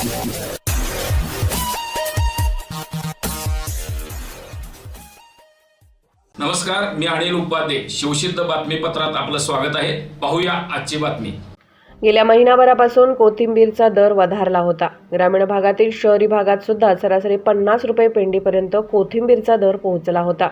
नमस्कार मी अनिल उपाध्ये. शिवसिद्ध बातमीपत्रात आपलं स्वागत आहे. पाहूया आजची बातमी. गेल्या महिनाभरापासून कोथिंबीरचा दर वधारला होता. ग्रामीण भागातील शहरी भागात सुद्धा सरासरी पन्नास रुपये पेंडीपर्यंत कोथिंबीरचा दर पोहोचला होता.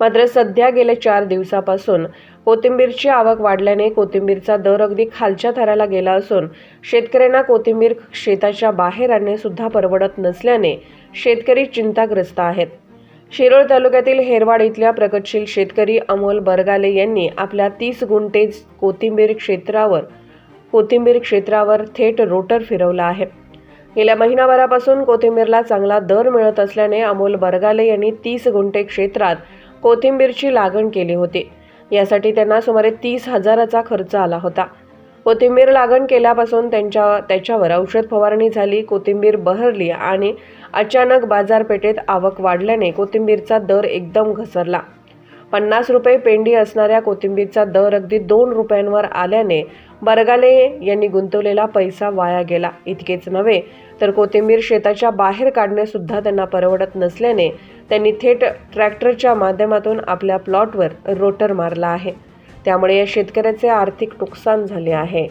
मात्र सध्या गेल्या चार दिवसापासून कोथिंबीरची आवक वाढल्याने कोथिंबीरचा दर अगदी खालच्या थराला गेला असून शेतकऱ्यांना कोथिंबीर शेताच्या बाहेर आणणे सुद्धा परवडत नसल्याने शेतकरी चिंताग्रस्त आहेत. शिरोळ तालुक्यातील हेरवाड इथल्या प्रगतशील शेतकरी अमोल बरगाले यांनी आपल्या तीस गुंठे कोथिंबीर क्षेत्रावर कोथिंबीर क्षेत्रावर थेट रोटर फिरवला आहे. गेल्या महिनाभरापासून कोथिंबीरला चांगला दर मिळत असल्याने अमोल बरगाले यांनी तीस गुंठे क्षेत्रात कोथिंबीरची लागण केली होती. यासाठी त्यांना सुमारे तीस हजाराचा खर्च आला होता. कोथिंबीर लागण केल्यापासून त्यांच्या त्याच्यावर औषध फवारणी झाली कोथिंबीर बहरली आणि अचानक बाजारपेठेत आवक वाढल्याने कोथिंबीरचा दर एकदम घसरला. पन्नास रुपये पेंडी असणाऱ्या कोथिंबीरचा दर अगदी दोन रुपयांवर आल्याने बरगाले यांनी गुंतवलेला पैसा वाया गेला. इतकेच नव्हे तर कोथिंबीर शेताच्या बाहेर काढणेसुद्धा त्यांना परवडत नसल्याने त्यांनी थेट ट्रॅक्टरच्या माध्यमातून आपल्या प्लॉटवर रोटर मारला आहे. त्यामुळे या शेतकऱ्याचे आर्थिक नुकसान झाले आहे.